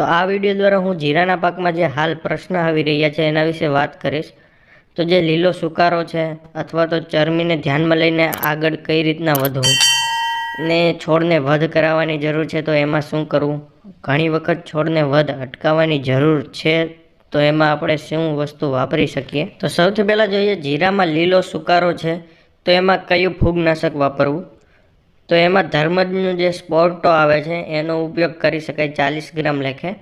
તો આ વીડિયો દ્વારા હું જીરાના પાકમાં જે હાલ પ્રશ્ન આવી રહ્યા છે એના વિશે વાત કરીશ. તો જે લીલો સુકારો છે અથવા તો ચરમીને ધ્યાનમાં લઈને આગળ કઈ રીતના વધવું ને છોડને વધ કરાવવાની જરૂર છે તો એમાં શું કરવું? ઘણી વખત છોડને વધ અટકાવવાની જરૂર છે તો એમાં આપણે શું વસ્તુ વાપરી શકીએ? તો સૌથી પહેલાં જોઈએ જીરામાં લીલો સુકારો છે તો એમાં કયું ફૂગનાશક વાપરવું? તો એમાં ધર્મજનું જે સ્પોર્ટો આવે છે, એનો ઉપયોગ કરી શકાય ચાલીસ ગ્રામ લેખે.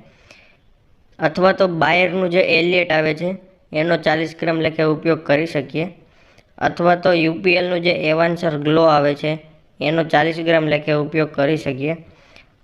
અથવા તો બાયરનું જે એલિયટ આવે છે, એનો ચાલીસ ગ્રામ લેખે ઉપયોગ કરી શકીએ. અથવા તો યુપીએલનું જે એવાન્સર ગ્લો આવે છે, એનો ચાલીસ ગ્રામ લેખે ઉપયોગ કરી શકીએ.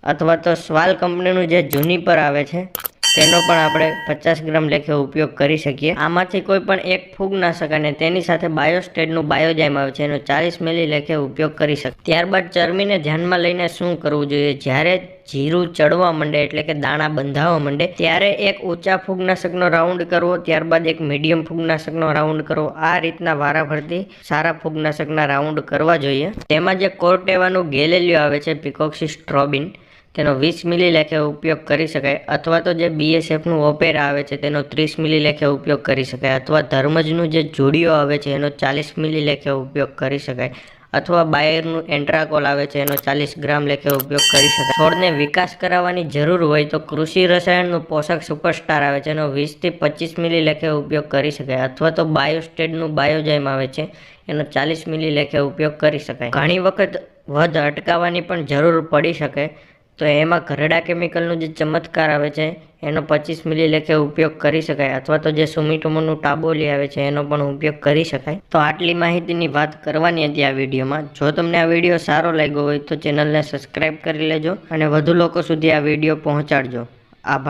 અથવા તો સ્વાલ કંપનીનું જે જુનિપર આવે છે તેનો પણ આપણે પચાસ ગ્રામ લેખે ઉપયોગ કરી શકીએ. આમાંથી કોઈ પણ એક ફૂગનાશક અને તેની સાથે બાયોસ્ટેડનું બાયોજાઇમ આવે છે, એનો ચાલીસ મિલી લેખે ઉપયોગ કરી શકીએ ત્યારબાદ ચરમીને ધ્યાનમાં લઈને શું કરવું જોઈએ? જ્યારે જીરું ચડવા માંડે, એટલે કે દાણા બંધાવા માંડે, ત્યારે એક ઊંચા ફૂગનાશકનો રાઉન્ડ કરવો, ત્યારબાદ એક મીડિયમ ફૂગનાશકનો રાઉન્ડ કરવો. આ રીતના વારાફરતી સારા ફૂગનાશકના રાઉન્ડ કરવા જોઈએ. તેમાં જે કોર્ટેવાનું ગેલેલિયો આવે છે પિકોક્સી સ્ટ્રોબિન તેનો વીસ મિલી લેખે ઉપયોગ કરી શકાય અથવા તો જે બીએસએફનું ઓપેરા આવે છે, તેનો ત્રીસ મિલી લેખે ઉપયોગ કરી શકાય અથવા ધર્મજનું જે જોડીઓ આવે છે, એનો ચાલીસ મિલી લેખે ઉપયોગ કરી શકાય અથવા બાયરનું એન્ટ્રાકોલ આવે છે, એનો ચાલીસ ગ્રામ લેખે ઉપયોગ કરી શકાય. છોડને વિકાસ કરાવવાની જરૂર હોય તો કૃષિ રસાયણનું પોષક સુપરસ્ટાર આવે છે, એનો વીસથી પચીસ મિલી લેખે ઉપયોગ કરી શકાય અથવા તો બાયોસ્ટેડનું બાયોજાઇમ આવે છે, એનો ચાલીસ મિલી લેખે ઉપયોગ કરી શકાય. ઘણી વખત વધ અટકાવવાની પણ જરૂર પડી શકે તો એમાં ઘરડા કેમિકલનું જે ચમત્કાર આવે છે, એનો પચીસ મિલી લેખે ઉપયોગ કરી શકાય અથવા તો જે સુમિટોમોનું ટાબોલી આવે છે, એનો પણ ઉપયોગ કરી શકાય. તો આટલી માહિતીની વાત કરવાની હતી આ વિડીયોમાં. જો તમને આ વીડિયો સારો લાગ્યો હોય તો ચેનલને સબસ્ક્રાઈબ કરી લેજો અને વધુ લોકો સુધી આ વીડિયો પહોંચાડજો. આભાર.